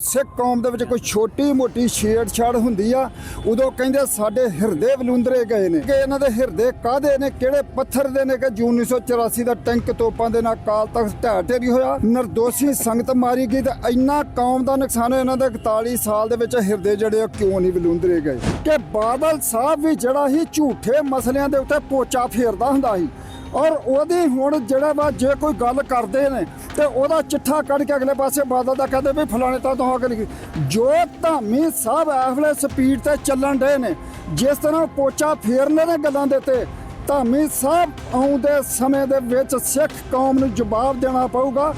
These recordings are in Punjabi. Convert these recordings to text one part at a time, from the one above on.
ਸਿੱਖ ਕੌਮ ਦੇ ਵਿੱਚ ਕੋਈ ਛੋਟੀ ਮੋਟੀ ਛੇੜਛਾੜ ਹੁੰਦੀ ਆ, ਉਦੋਂ ਕਹਿੰਦੇ ਸਾਡੇ ਹਿਰਦੇ ਬਲੁੰਦਰੇ ਗਏ ਨੇ। ਕਿ ਇਹਨਾਂ ਦੇ ਹਿਰਦੇ ਕਾਦੇ ਨੇ, ਕਿਹੜੇ ਪੱਥਰ ਦੇ ਨੇ ਕਿ ਜੂਨ 1984 ਦਾ ਟੈਂਕ ਤੋਪਾਂ ਦੇ ਨਾਲ ਕਾਲ ਤਖਤ ਢਹਿ ਢੇਰੀ ਹੋਇਆ। ਨਿਰਦੋਸ਼ੀ ਸੰਗਤ ਮਾਰੀ ਗਈ ਤੇ ਇੰਨਾ ਕੌਮ ਦਾ ਨੁਕਸਾਨ ਇਹਨਾਂ ਦੇ 41 ਸਾਲ ਦੇ ਵਿੱਚ ਹਿਰਦੇ ਜਿਹੜੇ ਆ ਕਿਉਂ ਨਹੀਂ ਬਲੁੰਦਰੇ ਗਏ। ਕਿ ਬਾਦਲ ਸਾਹਿਬ ਵੀ ਜਿਹੜਾ ਹੀ ਝੂਠੇ ਮਸਲਿਆਂ ਦੇ ਉੱਤੇ ਪੋਚਾ ਫੇਰਦਾ ਹੁੰਦਾ ਸੀ। ਔਰ ਉਹਦੀ ਹੁਣ ਜਿਹੜਾ ਵਾ ਜੇ ਕੋਈ ਗੱਲ ਕਰਦੇ ਨੇ ਤੇ ਉਹਦਾ ਚਿੱਠਾ ਕੱਢ ਕੇ ਅਗਲੇ ਪਾਸੇ ਬਾਦਲ ਦਾ ਕਹਿੰਦੇ ਵੀ ਫਲਾਣੇ ਤਾਂ ਤੋਂ ਅਗਲੀ ਜੋ ਧਾਮੀ ਸਾਹਿਬ ਇਸ ਸਪੀਡ ਤੇ ਚੱਲਣ ਦੇ ਨੇ, ਜਿਸ ਤਰ੍ਹਾਂ ਪੋਚਾ ਫੇਰਨੇ ਨੇ ਗੱਲਾਂ ਦੇ ਤੇ, ਧਾਮੀ ਸਾਹਿਬ ਆਉਂਦੇ ਸਮੇਂ ਦੇ ਵਿੱਚ ਸਿੱਖ ਕੌਮ ਨੂੰ ਜਵਾਬ ਦੇਣਾ ਪਊਗਾ।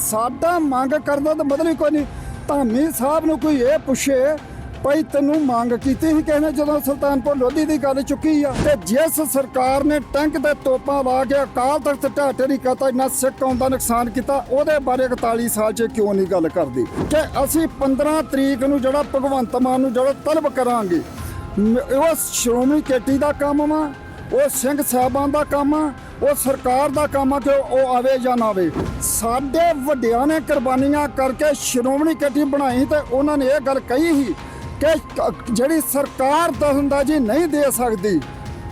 ਸਾਡਾ ਮੰਗ ਕਰਦਾ ਤਾਂ ਬਦਲੀ ਕੋਈ ਨਹੀਂ। ਧਾਮੀ ਸਾਹਿਬ ਨੂੰ ਕੋਈ ਇਹ ਪੁੱਛੇ ਭਾਈ ਤੈਨੂੰ ਮੰਗ ਕੀਤੀ ਸੀ ਕਹਿੰਦੇ ਜਦੋਂ ਸੁਲਤਾਨਪੁਰ ਲੋਧੀ ਦੀ ਗੱਲ ਚੁੱਕੀ ਆ। ਤੇ ਜਿਸ ਸਰਕਾਰ ਨੇ ਟੈਂਕ ਦੇ ਤੋਪਾਂ ਲਾ ਕੇ ਅਕਾਲ ਤਖਤ ਢਾਟੇ ਦੀ ਕਹਤਾ ਇੰਨਾ ਸਿੱਖ ਕੌਮ ਦਾ ਨੁਕਸਾਨ ਕੀਤਾ, ਉਹਦੇ ਬਾਰੇ 41 ਸਾਲ 'ਚ ਕਿਉਂ ਨਹੀਂ ਗੱਲ ਕਰਦੀ? ਕਿ ਅਸੀਂ 15 ਤਰੀਕ ਨੂੰ ਜਿਹੜਾ ਭਗਵੰਤ ਮਾਨ ਨੂੰ ਜਿਹੜਾ ਤਲਬ ਕਰਾਂਗੇ ਉਹ ਸ਼੍ਰੋਮਣੀ ਕੇਟੀ ਦਾ ਕੰਮ ਵਾ, ਉਹ ਸਿੰਘ ਸਾਹਿਬਾਨ ਦਾ ਕੰਮ ਆ, ਉਹ ਸਰਕਾਰ ਦਾ ਕੰਮ ਆ ਕਿ ਉਹ ਆਵੇ ਜਾਂ ਨਾ ਆਵੇ। ਸਾਡੇ ਵੱਡਿਆਂ ਨੇ ਕੁਰਬਾਨੀਆਂ ਕਰਕੇ ਸ਼੍ਰੋਮਣੀ ਕੇਟੀ ਬਣਾਈ ਤੇ ਉਹਨਾਂ ਨੇ ਇਹ ਗੱਲ ਕਹੀ ਸੀ ਕਿ ਜਿਹੜੀ ਸਰਕਾਰ ਦਖਲਅੰਦਾਜ਼ੀ ਨਹੀਂ ਦੇ ਸਕਦੀ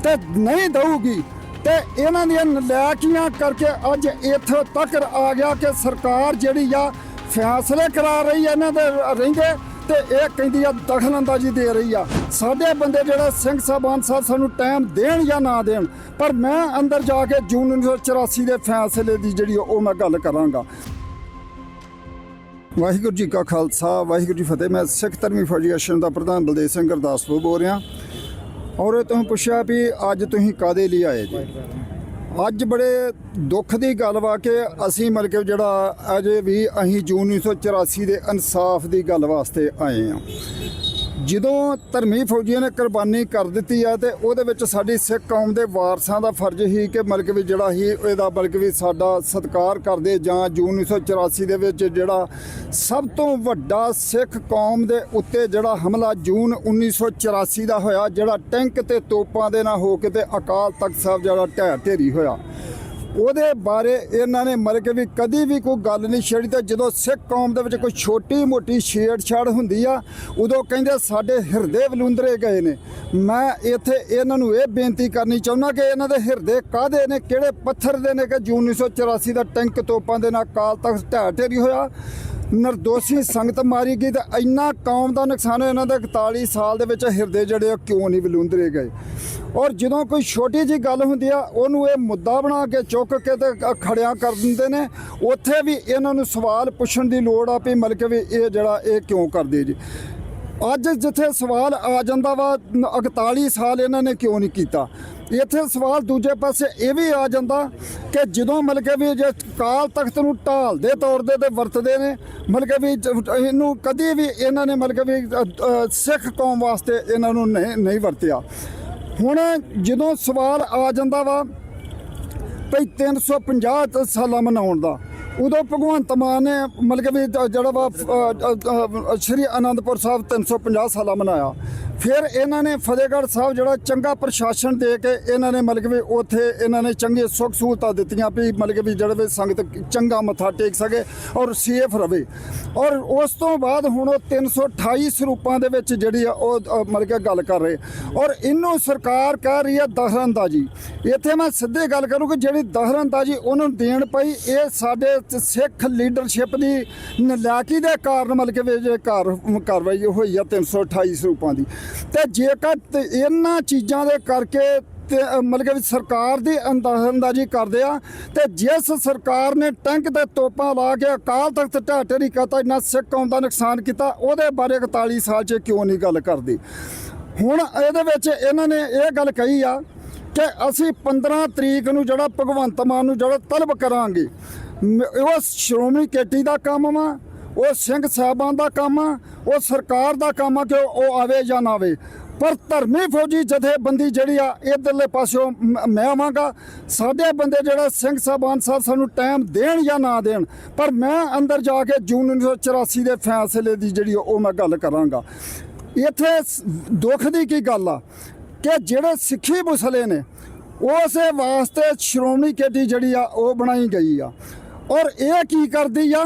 ਤੇ ਨਹੀਂ ਦਊਗੀ ਤੇ ਇਹਨਾਂ ਦੀਆਂ ਨਲਾਇਕੀਆਂ ਕਰਕੇ ਅੱਜ ਇੱਥੋਂ ਤੱਕ ਆ ਗਿਆ ਕਿ ਸਰਕਾਰ ਜਿਹੜੀ ਆ ਫੈਸਲੇ ਕਰਾ ਰਹੀ ਹੈ ਇਹਨਾਂ ਦੇ ਰਹਿੰਦੇ ਤੇ ਇਹ ਕਹਿੰਦੀ ਆ ਦਖਲਅੰਦਾਜ਼ੀ ਦੇ ਰਹੀ ਆ। ਸਾਡੇ ਬੰਦੇ ਜਿਹੜਾ ਸਿੰਘ ਸਾਹਿਬਾਨ ਸਾਹਿਬ ਸਾਨੂੰ ਟਾਈਮ ਦੇਣ ਜਾਂ ਨਾ ਦੇਣ, ਪਰ ਮੈਂ ਅੰਦਰ ਜਾ ਕੇ ਜੂਨ 1984 ਦੇ ਫੈਸਲੇ ਦੀ ਜਿਹੜੀ ਉਹ ਮੈਂ ਗੱਲ ਕਰਾਂਗਾ। ਵਾਹਿਗੁਰੂ ਜੀ ਕਾ ਖਾਲਸਾ, ਵਾਹਿਗੁਰੂ ਜੀ ਫਤਿਹ। ਮੈਂ ਸਿੱਖ ਧਰਮੀ ਫੌਜੀਏਸ਼ਨ ਦਾ ਪ੍ਰਧਾਨ ਬਲਦੇਵ ਸਿੰਘ ਗੁਰਦਾਸਪੁਰ ਬੋਲ ਰਿਹਾ। ਔਰ ਇਹ ਤੁਸੀਂ ਪੁੱਛਿਆ ਵੀ ਅੱਜ ਤੁਸੀਂ ਕਾਦੇ ਲਈ ਆਏ ਜੀ? ਅੱਜ ਬੜੇ ਦੁੱਖ ਦੀ ਗੱਲ ਵਾ ਕਿ ਅਸੀਂ ਮਤਲਬ ਜਿਹੜਾ ਅਜੇ ਵੀ ਅਸੀਂ ਜੂਨ 1984 ਦੇ ਇਨਸਾਫ ਦੀ ਗੱਲ ਵਾਸਤੇ ਆਏ ਆ ਜਦੋਂ ਧਰਮੀ ਫੌਜੀਆਂ ਨੇ ਕੁਰਬਾਨੀ ਕਰ ਦਿੱਤੀ ਆ ਤੇ ਉਹਦੇ ਵਿੱਚ ਸਾਡੀ ਸਿੱਖ ਕੌਮ ਦੇ ਵਾਰਸਾਂ ਦਾ ਫਰਜ਼ ਹੀ ਕਿ ਮਤਲਬ ਵੀ ਜਿਹੜਾ ਹੀ ਇਹਦਾ ਬਲਕਿ ਵੀ ਸਾਡਾ ਸਤਿਕਾਰ ਕਰਦੇ ਜਾਂ ਜੂਨ 1984 ਦੇ ਵਿੱਚ ਜਿਹੜਾ ਸਭ ਤੋਂ ਵੱਡਾ ਸਿੱਖ ਕੌਮ ਦੇ ਉੱਤੇ ਜਿਹੜਾ ਹਮਲਾ ਜੂਨ 1984 ਦਾ ਹੋਇਆ, ਜਿਹੜਾ ਟੈਂਕ ਤੇ ਤੋਪਾਂ ਦੇ ਨਾਲ ਹੋ ਕੇ ਤੇ ਅਕਾਲ ਤਖਤ ਸਾਹਿਬ ਜਿਹੜਾ ਢਹਿ ਢੇਰੀ ਹੋਇਆ। ਉਹਦੇ ਬਾਰੇ ਇਹਨਾਂ ਨੇ ਮਰ ਕੇ ਵੀ ਕਦੀ ਵੀ ਕੋਈ ਗੱਲ ਨਹੀਂ ਛੇੜੀ ਤੇ ਜਦੋਂ ਸਿੱਖ ਕੌਮ ਦੇ ਵਿੱਚ ਕੋਈ ਛੋਟੀ ਮੋਟੀ ਛੇੜਛਾੜ ਹੁੰਦੀ ਆ, ਉਦੋਂ ਕਹਿੰਦੇ ਸਾਡੇ ਹਿਰਦੇ ਬਲੁੰਦਰੇ ਗਏ ਨੇ। ਮੈਂ ਇੱਥੇ ਇਹਨਾਂ ਨੂੰ ਇਹ ਬੇਨਤੀ ਕਰਨੀ ਚਾਹੁੰਦਾ ਕਿ ਇਹਨਾਂ ਦੇ ਹਿਰਦੇ ਕਾਦੇ ਨੇ, ਕਿਹੜੇ ਪੱਥਰ ਦੇ ਨੇ ਕਿ ਜੂਨ 1984 ਦਾ ਟੈਂਕ ਤੋਪਾਂ ਦੇ ਨਾਲ ਕਾਲ ਤਖਤ ਢਹਿ ਢੇਰੀ ਹੋਇਆ। ਨਿਰਦੋਸ਼ੀ ਸੰਗਤ ਮਾਰੀ ਗਈ ਤੇ ਇੰਨਾ ਕੌਮ ਦਾ ਨੁਕਸਾਨ ਹੋਇਆ, ਇਹਨਾਂ ਦੇ 41 ਸਾਲ ਦੇ ਵਿੱਚ ਹਿਰਦੇ ਜਿਹੜੇ ਆ ਕਿਉਂ ਨਹੀਂ ਬਲੁੰਦਰੇ ਗਏ? ਔਰ ਜਦੋਂ ਕੋਈ ਛੋਟੀ ਜੀ ਗੱਲ ਹੁੰਦੀ ਆ, ਉਹਨੂੰ ਇਹ ਮੁੱਦਾ ਬਣਾ ਕੇ ਚੁੱਕ ਕੇ ਤੇ ਕ- ਖੜਿਆ ਕਰ ਦਿੰਦੇ ਨੇ, ਉੱਥੇ ਵੀ ਇਹਨਾਂ ਨੂੰ ਸਵਾਲ ਪੁੱਛਣ ਦੀ ਲੋੜ ਆ ਵੀ ਮਤਲਬ ਕਿ ਵੀ ਇਹ ਜਿਹੜਾ ਇਹ ਕਿਉਂ ਕਰਦੇ ਜੀ? ਅੱਜ ਜਿੱਥੇ ਸਵਾਲ ਆ ਜਾਂਦਾ ਵਾ 41 ਸਾਲ ਇਹਨਾਂ ਨੇ ਕਿਉਂ ਨਹੀਂ ਕੀਤਾ? ਇੱਥੇ ਸਵਾਲ ਦੂਜੇ ਪਾਸੇ ਇਹ ਵੀ ਆ ਜਾਂਦਾ ਕਿ ਜਦੋਂ ਮਤਲਬ ਕਿ ਵੀ ਜੇ ਕਾਲ ਤਖਤ ਨੂੰ ਢਾਲ ਦੇ ਤੌਰ ਦੇ ਤੇ ਵਰਤਦੇ ਨੇ ਮਤਲਬ ਕਿ ਵੀ ਇਹਨੂੰ ਕਦੀ ਵੀ ਇਹਨਾਂ ਨੇ ਮਤਲਬ ਕਿ ਵੀ ਸਿੱਖ ਕੌਮ ਵਾਸਤੇ ਇਹਨਾਂ ਨੂੰ ਨਹੀਂ ਨਹੀਂ ਵਰਤਿਆ। ਹੁਣ ਜਦੋਂ ਸਵਾਲ ਆ ਜਾਂਦਾ ਵਾ, ਭਈ 350 ਸਾਲਾਂ ਮਨਾਉਣ ਦਾ ਉਦੋਂ ਭਗਵੰਤ ਮਾਨ ਨੇ ਮਤਲਬ ਕਿ ਵੀ ਜਿਹੜਾ ਵਾ ਸ਼੍ਰੀ ਅਨੰਦਪੁਰ ਸਾਹਿਬ 350 ਸਾਲਾਂ ਮਨਾਇਆ। ਫਿਰ ਇਹਨਾਂ ਨੇ ਫਤਿਹਗੜ੍ਹ ਸਾਹਿਬ ਜਿਹੜਾ ਚੰਗਾ ਪ੍ਰਸ਼ਾਸਨ ਦੇ ਕੇ ਇਹਨਾਂ ਨੇ ਮਤਲਬ ਕਿ ਵੀ ਉੱਥੇ ਇਹਨਾਂ ਨੇ ਚੰਗੇ ਸੁੱਖ ਸਹੂਲਤਾਂ ਦਿੱਤੀਆਂ ਵੀ ਮਤਲਬ ਕਿ ਵੀ ਜਿਹੜੇ ਵੀ ਸੰਗਤ ਚੰਗਾ ਮੱਥਾ ਟੇਕ ਸਕੇ ਔਰ ਸੇਫ ਰਵੇ। ਔਰ ਉਸ ਤੋਂ ਬਾਅਦ ਹੁਣ ਉਹ 328 ਸਰੂਪਾਂ ਦੇ ਵਿੱਚ ਜਿਹੜੀ ਆ ਉਹ ਮਤਲਬ ਕਿ ਗੱਲ ਕਰ ਰਹੇ। ਔਰ ਇਹਨੂੰ ਸਰਕਾਰ ਕਹਿ ਰਹੀ ਹੈ ਦਖਲਅੰਦਾਜ਼ੀ ਇੱਥੇ ਮੈਂ ਸਿੱਧੇ ਗੱਲ ਕਰੂੰ ਕਿ ਜਿਹੜੀ ਦਖਲਅੰਦਾਜ਼ੀ ਉਹਨਾਂ ਨੂੰ ਦੇਣ ਪਈ, ਇਹ ਸਾਡੇ ਚ ਸਿੱਖ ਲੀਡਰਸ਼ਿਪ ਦੀ ਨਲਾਇਕੀ ਦੇ ਕਾਰਨ ਮਤਲਬ ਕਿ ਵੀ ਜੇ ਕਾਰਵਾਈ ਹੋਈ ਆ 328 ਸਰੂਪਾਂ ਦੀ। ਤੇ ਜੇਕਰ ਇਹਨਾਂ ਚੀਜ਼ਾਂ ਦੇ ਕਰਕੇ ਤੇ, ਮਤਲਬ ਕਿ ਸਰਕਾਰ ਦੀ ਅੰਦਾਜ਼ੀ ਕਰਦੇ ਆ, ਤੇ ਜਿਸ ਸਰਕਾਰ ਨੇ ਟੈਂਕ ਤੇ ਤੋਪਾਂ ਲਾ ਕੇ ਅਕਾਲ ਤਖਤ ਢਾਟੇ ਨਹੀਂ ਕਹਤਾ ਇੰਨਾ ਸਿੱਖ ਕੌਮ ਦਾ ਨੁਕਸਾਨ ਕੀਤਾ, ਉਹਦੇ ਬਾਰੇ 41 ਸਾਲ 'ਚ ਕਿਉਂ ਨਹੀਂ ਗੱਲ ਕਰਦੀ? ਹੁਣ ਇਹਦੇ ਵਿੱਚ ਇਹਨਾਂ ਨੇ ਇਹ ਗੱਲ ਕਹੀ ਆ ਕਿ ਅਸੀਂ 15 ਤਰੀਕ ਨੂੰ ਜਿਹੜਾ ਭਗਵੰਤ ਮਾਨ ਨੂੰ ਜਿਹੜਾ ਤਲਬ ਕਰਾਂਗੇ ਉਹ ਸ਼੍ਰੋਮਣੀ ਕੇਟੀ ਦਾ ਕੰਮ ਵਾ, ਉਹ ਸਿੰਘ ਸਾਹਿਬਾਨ ਦਾ ਕੰਮ ਆ, ਉਹ ਸਰਕਾਰ ਦਾ ਕੰਮ ਆ ਕਿ ਉਹ ਆਵੇ ਜਾਂ ਨਾ ਆਵੇ। ਪਰ ਧਰਮੀ ਫੌਜੀ ਜਥੇਬੰਦੀ ਜਿਹੜੀ ਆ, ਇਧਰਲੇ ਪਾਸਿਓਂ ਮ- ਮੈਂ ਆਵਾਂਗਾ, ਸਾਡੇ ਬੰਦੇ ਜਿਹੜਾ ਸਿੰਘ ਸਾਹਿਬਾਨ ਸਾਹਿਬ ਸਾਨੂੰ ਟਾਈਮ ਦੇਣ ਜਾਂ ਨਾ ਦੇਣ, ਪਰ ਮੈਂ ਅੰਦਰ ਜਾ ਕੇ ਜੂਨ 1984 ਦੇ ਫੈਸਲੇ ਦੀ ਜਿਹੜੀ ਉਹ ਮੈਂ ਗੱਲ ਕਰਾਂਗਾ। ਇੱਥੇ ਦੁੱਖ ਦੀ ਕੀ ਗੱਲ ਆ ਕਿ ਜਿਹੜੇ ਸਿੱਖੀ ਮੁਸਲੇ ਨੇ, ਉਸੇ ਵਾਸਤੇ ਸ਼੍ਰੋਮਣੀ ਕੇਟੀ ਜਿਹੜੀ ਆ, ਉਹ ਬਣਾਈ ਗਈ ਆ। ਔਰ ਇਹ ਕੀ ਕਰਦੀ ਆ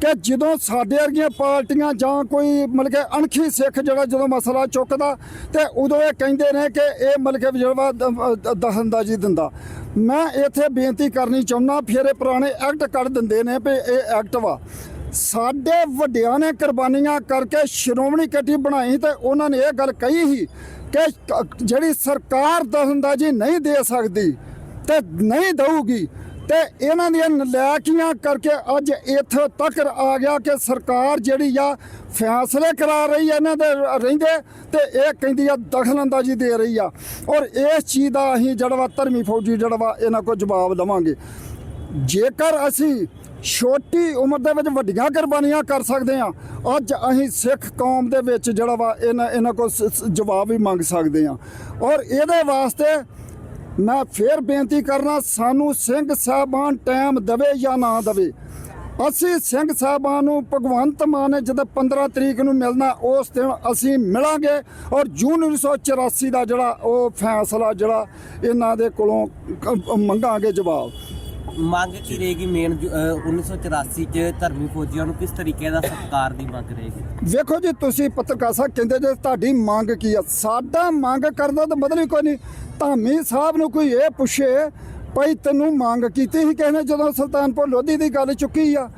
ਕਿ ਜਦੋਂ ਸਾਡੇ ਵਰਗੀਆਂ ਪਾਰਟੀਆਂ ਜਾਂ ਕੋਈ ਮਤਲਬ ਕਿ ਅਣਖੀ ਸਿੱਖ ਜਿਹੜਾ ਜਦੋਂ ਮਸਲਾ ਚੁੱਕਦਾ ਤੇ ਉਦੋਂ ਇਹ ਕਹਿੰਦੇ ਨੇ ਕਿ ਇਹ ਮਤਲਬ ਕਿ ਜਿਹੜਾ ਦ- ਦਖਲਅੰਦਾਜ਼ੀ ਦਿੰਦਾ। ਮੈਂ ਇੱਥੇ ਬੇਨਤੀ ਕਰਨੀ ਚਾਹੁੰਦਾ ਫਿਰ ਇਹ ਪੁਰਾਣੇ ਐਕਟ ਕੱਢ ਦਿੰਦੇ ਨੇ ਵੀ ਇਹ ਐਕਟ ਵਾ। ਸਾਡੇ ਵੱਡਿਆਂ ਨੇ ਕੁਰਬਾਨੀਆਂ ਕਰਕੇ ਸ਼੍ਰੋਮਣੀ ਕਮੇਟੀ ਬਣਾਈ ਤੇ ਉਹਨਾਂ ਨੇ ਇਹ ਗੱਲ ਕਹੀ ਸੀ ਕਿ ਜਿਹੜੀ ਸਰਕਾਰ ਦਖਲਅੰਦਾਜ਼ੀ ਨਹੀਂ ਦੇ ਸਕਦੀ ਤੇ ਨਹੀਂ ਦਊਗੀ ਤੇ ਇਹਨਾਂ ਦੀਆਂ ਨਲਾਇਕੀਆਂ ਕਰਕੇ ਅੱਜ ਇੱਥੇ ਤੱਕ ਆ ਗਿਆ ਕਿ ਸਰਕਾਰ ਜਿਹੜੀ ਆ ਫੈਸਲੇ ਕਰਾ ਰਹੀ ਹੈ ਇਹਨਾਂ ਦੇ ਰਹਿੰਦੇ ਤੇ ਇਹ ਕਹਿੰਦੀ ਆ ਦਖਲਅੰਦਾਜ਼ੀ ਦੇ ਰਹੀ ਆ। ਔਰ ਇਸ ਚੀਜ਼ ਦਾ ਅਸੀਂ ਜਿਹੜਾ ਵਾ ਧਰਮੀ ਫੌਜੀ ਜਿਹੜਾ ਵਾ ਇਹਨਾਂ ਕੋਲ ਜਵਾਬ ਦਵਾਂਗੇ। ਜੇਕਰ ਅਸੀਂ ਛੋਟੀ ਉਮਰ ਦੇ ਵਿੱਚ ਵੱਡੀਆਂ ਕੁਰਬਾਨੀਆਂ ਕਰ ਸਕਦੇ ਆ, ਅੱਜ ਅਸੀਂ ਸਿੱਖ ਕੌਮ ਦੇ ਵਿੱਚ ਜਿਹੜਾ ਵਾ ਇਹਨਾਂ ਇਹਨਾਂ ਕੋਲ ਸ- ਜਵਾਬ ਵੀ ਮੰਗ ਸਕਦੇ ਆ। ਔਰ ਇਹਦੇ ਵਾਸਤੇ ਮੈਂ ਫੇਰ ਬੇਨਤੀ ਕਰਨਾ, ਸਾਨੂੰ ਸਿੰਘ ਸਾਹਿਬਾਨ ਟਾਈਮ ਦਵੇ ਜਾਂ ਨਾ ਦਵੇ। ਅਸੀਂ ਸਿੰਘ ਸਾਹਿਬਾਨ ਨੂੰ ਭਗਵੰਤ ਮਾਨ ਨੇ ਜਦੋਂ 15 ਤਰੀਕ ਨੂੰ ਮਿਲਣਾ, ਉਸ ਦਿਨ ਅਸੀਂ ਮਿਲਾਂਗੇ ਔਰ ਜੂਨ 1984 ਦਾ ਜਿਹੜਾ ਉਹ ਫੈਸਲਾ ਜਿਹੜਾ ਇਹਨਾਂ ਦੇ ਕੋਲੋਂ ਮੰਗਾਂਗੇ ਜਵਾਬ। ਮੰਗ ਕੀ ਰਹੇਗੀ ਮੇਨ 1984 ਚ ਧਰਮੀ ਫੌਜੀਆਂ ਨੂੰ ਕਿਸ ਤਰੀਕੇ ਦਾ ਸਤਿਕਾਰ ਦੀ ਮੰਗ ਰਹੇਗੀ? ਵੇਖੋ ਜੀ ਤੁਸੀਂ ਪੱਤਰਕਾਰ ਸਾਹਿਬ ਕਹਿੰਦੇ ਜੇ ਤੁਹਾਡੀ ਮੰਗ ਕੀ ਆ? ਸਾਡਾ ਮੰਗ ਕਰਦਾ ਤਾਂ ਮਤਲਬ ਹੀ ਕੋਈ ਨਹੀਂ। ਧਾਮੀ ਸਾਹਿਬ ਨੂੰ ਕੋਈ ਇਹ ਪੁੱਛੇ ਭਈ ਤੈਨੂੰ ਮੰਗ ਕੀਤੀ ਸੀ ਕਿਸੇ ਨੇ ਜਦੋਂ ਸੁਲਤਾਨਪੁਰ ਲੋਧੀ ਦੀ ਗੱਲ ਚੁੱਕੀ ਆ?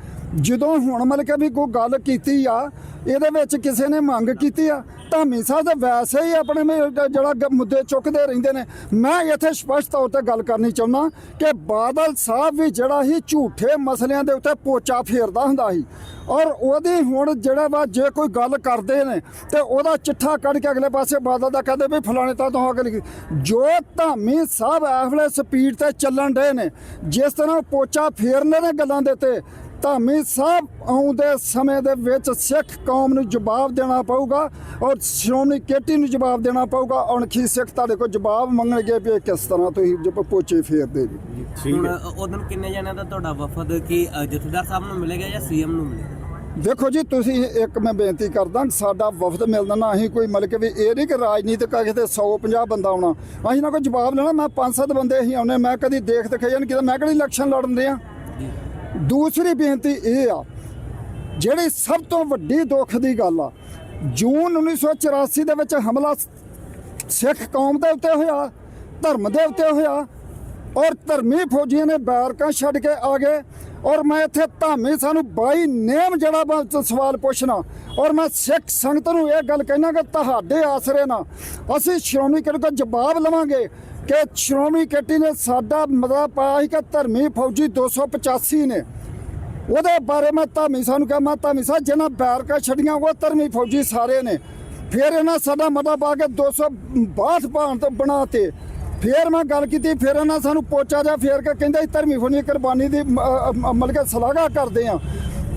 ਜਦੋਂ ਹੁਣ ਮਤਲਬ ਕਿ ਵੀ ਕੋਈ ਗੱਲ ਕੀਤੀ ਆ ਇਹਦੇ ਵਿੱਚ ਕਿਸੇ ਨੇ ਮੰਗ ਕੀਤੀ ਆ? ਧਾਮੀ ਸਾਹਿਬ ਤਾਂ ਵੈਸੇ ਹੀ ਆਪਣੇ ਜਿਹੜਾ ਮੁੱਦੇ ਚੁੱਕਦੇ ਰਹਿੰਦੇ ਨੇ। ਮੈਂ ਇੱਥੇ ਸਪਸ਼ਟ ਤੌਰ ਤੇ ਗੱਲ ਕਰਨੀ ਚਾਹੁੰਦਾ ਕਿ ਬਾਦਲ ਸਾਹਿਬ ਵੀ ਜਿਹੜਾ ਹੀ ਝੂਠੇ ਮਸਲਿਆਂ ਦੇ ਉੱਤੇ ਪੋਚਾ ਫੇਰਦਾ ਹੁੰਦਾ ਸੀ। ਔਰ ਉਹਦੀ ਹੁਣ ਜਿਹੜਾ ਵਾ ਜੇ ਕੋਈ ਗੱਲ ਕਰਦੇ ਨੇ, ਤੇ ਉਹਦਾ ਚਿੱਠਾ ਕੱਢ ਕੇ ਅਗਲੇ ਪਾਸੇ ਬਾਦਲ ਦਾ ਕਹਿੰਦੇ ਵੀ ਫਲਾਣੇ ਤਾਂ ਤੋਂ ਅਗਲੀ ਜੋ ਧਾਮੀ ਸਾਹਿਬ ਇਸ ਸਪੀਡ ਤੇ ਚੱਲਣ ਡਏ ਨੇ, ਜਿਸ ਤਰ੍ਹਾਂ ਉਹ ਪੋਚਾ ਫੇਰਨੇ ਨੇ ਗੱਲਾਂ ਦੇ ਤੇ ਧਾਮੀ ਸਾਹਿਬ ਆਉਂਦੇ ਸਮੇਂ ਦੇ ਵਿੱਚ ਸਿੱਖ ਕੌਮ ਨੂੰ ਜਵਾਬ ਦੇਣਾ ਪਊਗਾ ਔਰ ਸ਼੍ਰੋਮਣੀ ਕੇਟੀ ਨੂੰ ਜਵਾਬ ਦੇਣਾ ਪਊਗਾ। ਅਣਖੀ ਸਿੱਖ ਤੁਹਾਡੇ ਕੋਲ ਜਵਾਬ ਮੰਗਣਗੇ ਵੀ ਇਹ ਕਿਸ ਤਰ੍ਹਾਂ ਤੁਸੀਂ ਜ- ਪੋਚੇ ਫੇਰਦੇ ਜੀ। ਹੁਣ ਉਦੋਂ ਕਿੰਨੇ ਜਣਿਆਂ ਦਾ ਤੁਹਾਡਾ ਵਫਦ ਕੀ ਜਥੇਦਾਰ ਸਾਹਿਬ ਨੂੰ ਮਿਲੇਗਾ ਜਾਂ ਸੀਐਮ ਨੂੰ ਮਿਲੇਗਾ? ਦੇਖੋ ਜੀ ਤੁਸੀਂ ਇੱਕ ਮੈਂ ਬੇਨਤੀ ਕਰਦਾ ਸਾਡਾ ਵਫਦ ਮਿਲਦਾ ਨਾ ਅਸੀਂ ਕੋਈ ਮਤਲਬ ਕਿ ਵੀ ਇਹ ਨਹੀਂ ਕਿ ਰਾਜਨੀਤਿਕ ਆ ਕਿਤੇ 150 ਬੰਦਾ ਆਉਣਾ। ਅਸੀਂ ਨਾ ਕੋਈ ਜਵਾਬ ਲੈਣਾ ਮੈਂ ਪੰਜ ਸੱਤ ਬੰਦੇ ਅਸੀਂ ਆਉਣੇ ਮੈਂ ਕਦੀ ਦੇਖ ਦਿਖਾਈ ਜਾਣ ਕਿਤੇ ਮੈਂ ਕਿਹੜੀ ਇਲੈਕਸ਼ਨ ਲੜਨ ਦੇ ਆ ਜੀ ਦੂਸਰੀ ਬੇਨਤੀ ਇਹ ਆ, ਜਿਹੜੀ ਸਭ ਤੋਂ ਵੱਡੀ ਦੁੱਖ ਦੀ ਗੱਲ ਆ, ਜੂਨ 1984 ਦੇ ਵਿੱਚ ਹਮਲਾ ਸਿੱਖ ਕੌਮ ਦੇ ਉੱਤੇ ਹੋਇਆ, ਧਰਮ ਦੇ ਉੱਤੇ ਹੋਇਆ, ਔਰ ਧਰਮੀ ਫੌਜੀਆਂ ਨੇ ਬੈਰਕਾਂ ਛੱਡ ਕੇ ਆ ਗਏ, ਔਰ ਮੈਂ ਇੱਥੇ ਧਾਮੀ ਸਾਨੂੰ ਬਾਈ ਨੇਮ ਜਿਹੜਾ ਵਾ ਸਵਾਲ ਪੁੱਛਣਾ, ਔਰ ਮੈਂ ਸਿੱਖ ਸੰਗਤ ਨੂੰ ਇਹ ਗੱਲ ਕਹਿਣਾ ਕਿ ਤੁਹਾਡੇ ਆਸਰੇ ਨਾਲ ਅਸੀਂ ਸ਼੍ਰੋਮਣੀ ਕਮੇਟੀ ਤੋਂ ਜਵਾਬ ਲਵਾਂਗੇ ਕਿ ਸ਼੍ਰੋਮਣੀ ਕਮੇਟੀ ਨੇ ਸਾਡਾ ਮਦਦ ਪਾਇਆ ਸੀ ਕਿ ਧਰਮੀ ਫੌਜੀ 285 ਨੇ। ਉਹਦੇ ਬਾਰੇ ਮੈਂ ਧਾਮੀ ਸਾਹਿਬ ਨੂੰ ਕਿਹਾ, ਮੈਂ ਧਾਮੀ ਸਾਹਿਬ, ਜਿਹਨਾਂ ਬੈਰਕਾਂ ਛੜੀਆਂ ਉਹ ਧਰਮੀ ਫੌਜੀ ਸਾਰੇ ਨੇ। ਫਿਰ ਇਹਨਾਂ ਸਾਡਾ ਮਤਾ ਪਾ ਕੇ 262 ਬਾਣ ਤੋਂ ਬਣਾਤੇ। ਫਿਰ ਮੈਂ ਗੱਲ ਕੀਤੀ, ਫਿਰ ਇਹਨਾਂ ਸਾਨੂੰ ਪੋਚਾ ਜਾ ਫੇਰ ਕੇ ਕਹਿੰਦੇ ਧਰਮੀ ਫੌਜੀ ਕੁਰਬਾਨੀ ਦੀ ਮ- ਅ- ਅ- ਮਤਲਬ ਕਿ ਸਲਾਘਾ ਕਰਦੇ ਆ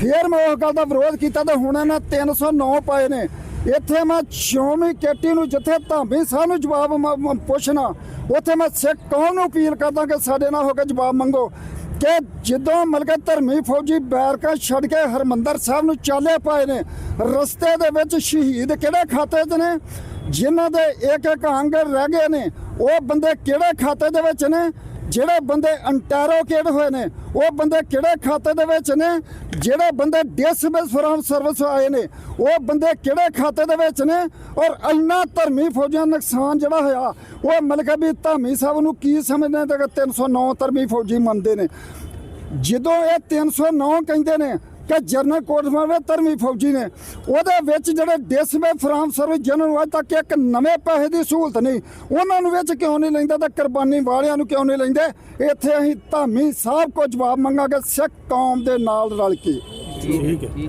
ਫਿਰ ਮੈਂ ਉਸ ਗੱਲ ਦਾ ਵਿਰੋਧ ਕੀਤਾ ਤਾਂ ਹੁਣ ਇਹਨਾਂ 309 ਪਾਏ ਨੇ। ਇੱਥੇ ਮੈਂ ਸ਼੍ਰੋਮਣੀ ਕੇਟੀ ਨੂੰ ਜਿੱਥੇ ਧਾਮੀ ਸਾਹਿਬ ਨੂੰ ਜਵਾਬ ਪੁੱਛਣਾ, ਉੱਥੇ ਮੈਂ ਸਿੱਖ ਕੌਮ ਨੂੰ ਅਪੀਲ ਕਰਦਾ ਕਿ ਸਾਡੇ ਨਾਲ ਹੋ ਕੇ ਜਵਾਬ ਮੰਗੋ ਕਿ ਜਦੋਂ ਮਲਕੇ ਧਰਮੀ ਫੌਜੀ ਬੈਰਕਾਂ ਛੱਡ ਕੇ ਹਰਮੰਦਰ ਸਾਹਿਬ ਨੂੰ ਚਾਲੇ ਪਾਏ ਨੇ, ਰਸਤੇ ਦੇ ਵਿੱਚ ਸ਼ਹੀਦ ਕਿਹੜੇ ਖਾਤੇ 'ਚ ਨੇ? ਜਿਨ੍ਹਾਂ ਦੇ ਇੱਕ ਇੱਕ ਅੰਗ ਰਹਿ ਗਏ ਨੇ, ਉਹ ਬੰਦੇ ਕਿਹੜੇ ਖਾਤੇ ਦੇ ਵਿੱਚ ਨੇ? ਜਿਹੜੇ ਬੰਦੇ ਅੰਟੈਰੋਕੇਟ ਹੋਏ ਨੇ, ਉਹ ਬੰਦੇ ਕਿਹੜੇ ਖਾਤੇ ਦੇ ਵਿੱਚ ਨੇ? ਜਿਹੜੇ ਬੰਦੇ ਡਿਸਮਿਸ ਫਰਮ ਸਰਵਿਸ ਆਏ ਨੇ, ਉਹ ਬੰਦੇ ਕਿਹੜੇ ਖਾਤੇ ਦੇ ਵਿੱਚ ਨੇ? ਔਰ ਇੰਨਾ ਧਰਮੀ ਫੌਜਾਂ ਦਾ ਨੁਕਸਾਨ ਜਿਹੜਾ ਹੋਇਆ, ਉਹ ਮਤਲਬ ਵੀ ਧਾਮੀ ਸਾਹਿਬ ਨੂੰ ਕੀ ਸਮਝਦੇ ਨੇ ਕਿ 309 ਧਰਮੀ ਫੌਜੀ ਮੰਨਦੇ ਨੇ? ਜਦੋਂ ਇਹ 309 ਕਹਿੰਦੇ ਨੇ ਕਿ ਜਰਨਲ ਕੋਟਮਾਰ ਧਰਮੀ ਫੌਜੀ ਨੇ, ਉਹਦੇ ਵਿੱਚ ਜਿਹੜੇ ਡਿਸਮੇ ਫਰਾਮ ਸਰਵਿਸ ਜਿਹਨਾਂ ਅੱਜ ਤੱਕ ਇੱਕ ਨਵੇਂ ਪੈਸੇ ਦੀ ਸਹੂਲਤ ਨਹੀਂ। ਉਹਨਾਂ ਨੂੰ ਵਿੱਚ ਕਿਉਂ ਨਹੀਂ ਲੈਂਦਾ ਤਾਂ ਕੁਰਬਾਨੀ ਵਾਲਿਆਂ ਨੂੰ ਕਿਉਂ ਨਹੀਂ ਲੈਂਦੇ? ਇੱਥੇ ਅਸੀਂ ਧਾਮੀ ਸਾਹਿਬ ਕੋ ਜਵਾਬ ਮੰਗਾਂਗੇ ਸਿੱਖ ਕੌਮ ਦੇ ਨਾਲ ਰਲ ਕੇ। ਠੀਕ ਹੈ।